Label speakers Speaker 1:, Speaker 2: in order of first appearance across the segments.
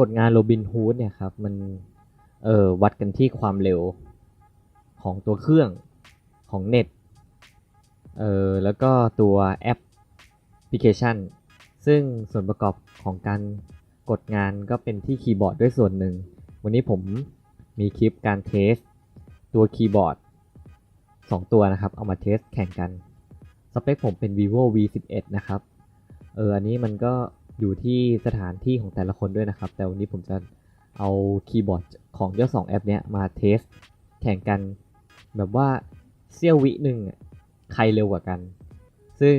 Speaker 1: กฎงานโรบินฮูดเนี่ยครับมันเออวัดกันที่ความเร็วของตัวเครื่องของเน็ตเออแล้วก็ตัวแอปพลิเคชัน ซึ่งส่วนประกอบของการกดงานก็เป็นที่คีย์บอร์ดด้วยส่วนหนึ่ง วันนี้ผมมีคลิปการเทส ตัวคีย์บอร์ด 2 ตัวนะครับ เอามาเทสแข่งกัน สเปคผมเป็น vivo v 1 1นะครับ เอออันนี้มันก็ อยู่ที่สถานที่ของแต่ละคนด้วยนะครับ แต่วันนี้ผมจะเอาคีย์บอร์ดของเจ้าสองแอปเนี้ยมาเทส แข่งกันแบบว่าเสี้ยววิหนึ่งใครเร็วกว่ากัน ซึ่ง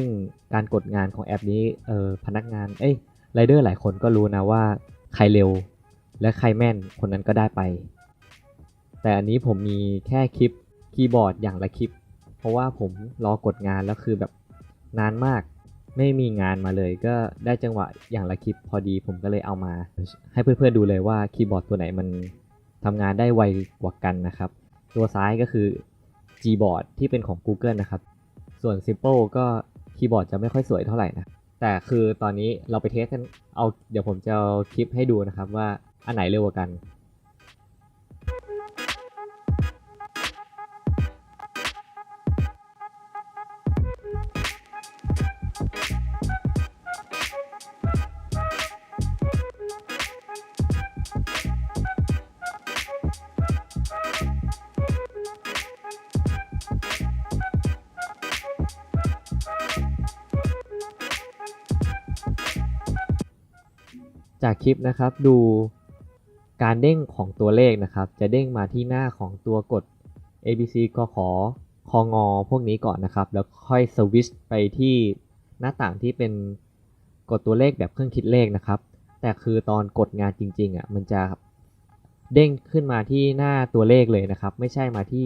Speaker 1: การกดงานของแอปนี้เออพนักงานเอ้ยไรเดอร์หลายคนก็รู้นะว่าใครเร็วและใครแม่นคนนั้นก็ได้ไป แต่อันนี้ผมมีแค่คลิปคีย์บอร์ดอย่างละคลิป เพราะว่าผมรอกดงานแล้วคือแบบนานมาก ไม่มีงานมาเลยก็ได้จังหวะอย่างละคลิปพอดีผมก็เลยเอามา ให้เพื่อนๆดูเลยว่าคีย์บอร์ดตัวไหนมันทำงานได้ไวกว่ากันนะครับ ตัวซ้ายก็คือ Gboard ที่เป็นของ Google นะครับ ส่วน Simple ก็คีย์บอร์ดจะไม่ค่อยสวยเท่าไหร่นะ แต่คือตอนนี้เราไปเทสกัน เอาเดี๋ยวผมจะเอาคลิปให้ดูนะครับว่าอันไหนเร็วกว่ากัน จากคลิปนะครับดูการเด้งของตัวเลขนะครับ จะเด้งมาที่หน้าของตัวกด ABC กขอคองอพวกนี้ก่อนนะครับ แล้วค่อยสวิชไปที่หน้าต่างที่เป็นกดตัวเลขแบบเครื่องคิดเลขนะครับ แต่คือตอนกดงานจริงๆอะมันจะเด้งขึ้นมาที่หน้าตัวเลขเลยนะครับ ไม่ใช่มาที่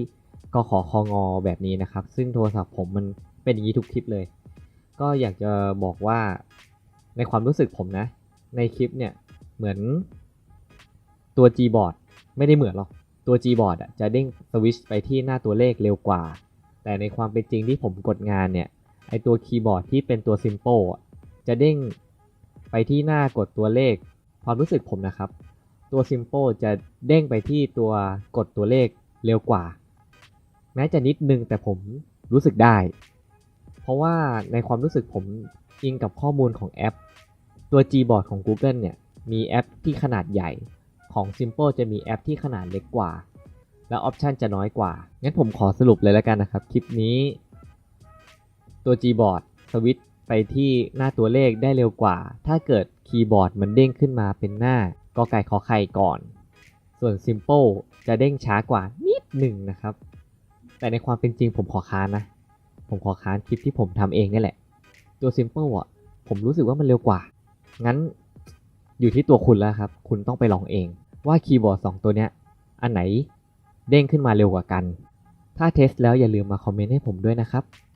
Speaker 1: กขอคองอแบบนี้นะครับ ซึ่งโทรศัพท์ผมมันเป็นอย่างนี้ทุกคลิปเลย ก็อยากจะบอกว่าในความรู้สึกผมนะ ในคลิปเนี่ยเหมือนตัว Gboard ไม่ได้เหมือนหรอกตัว Gboard อะจะเด้งสวิชไปที่หน้าตัวเลขเร็วกว่า แต่ในความเป็นจริงที่ผมกดงานเนี่ยไอตัวคีย์บอร์ดที่เป็นตัว Simple จะเด้งไปที่หน้ากดตัวเลข ความรู้สึกผมนะครับ ตัว Simple จะเด้งไปที่ตัวกดตัวเลขเร็วกว่า แม้จะนิดนึงแต่ผมรู้สึกได้ เพราะว่าในความรู้สึกผมอิงกับข้อมูลของแอป ตัว Gboard ของ Google เนี่ยมีแอปที่ขนาดใหญ่ของ Simple จะมีแอปที่ขนาดเล็กกว่า และออปชันจะน้อยกว่า งั้นผมขอสรุปเลยแล้วกันนะครับ คลิปนี้ ตัว Gboard สวิตไปที่หน้าตัวเลขได้เร็วกว่า ถ้าเกิดคีย์บอร์ดมันเด้งขึ้นมาเป็นหน้ากอไก่ขอไข่ก่อน ส่วน Simple จะเด้งช้ากว่านิดหนึ่งนะครับ แต่ในความเป็นจริงผมขอค้านนะ ผมขอค้านคลิปที่ผมทำเองนี่แหละ ตัว Simple อะผมรู้สึกว่ามันเร็วกว่า งั้นอยู่ที่ตัวคุณแล้วครับ คุณต้องไปลองเองว่าคีย์บอร์ด2 ตัวเนี้ย อันไหนเด้งขึ้นมาเร็วกว่ากัน ถ้าเทสแล้วอย่าลืมมาคอมเมนต์ให้ผมด้วยนะครับ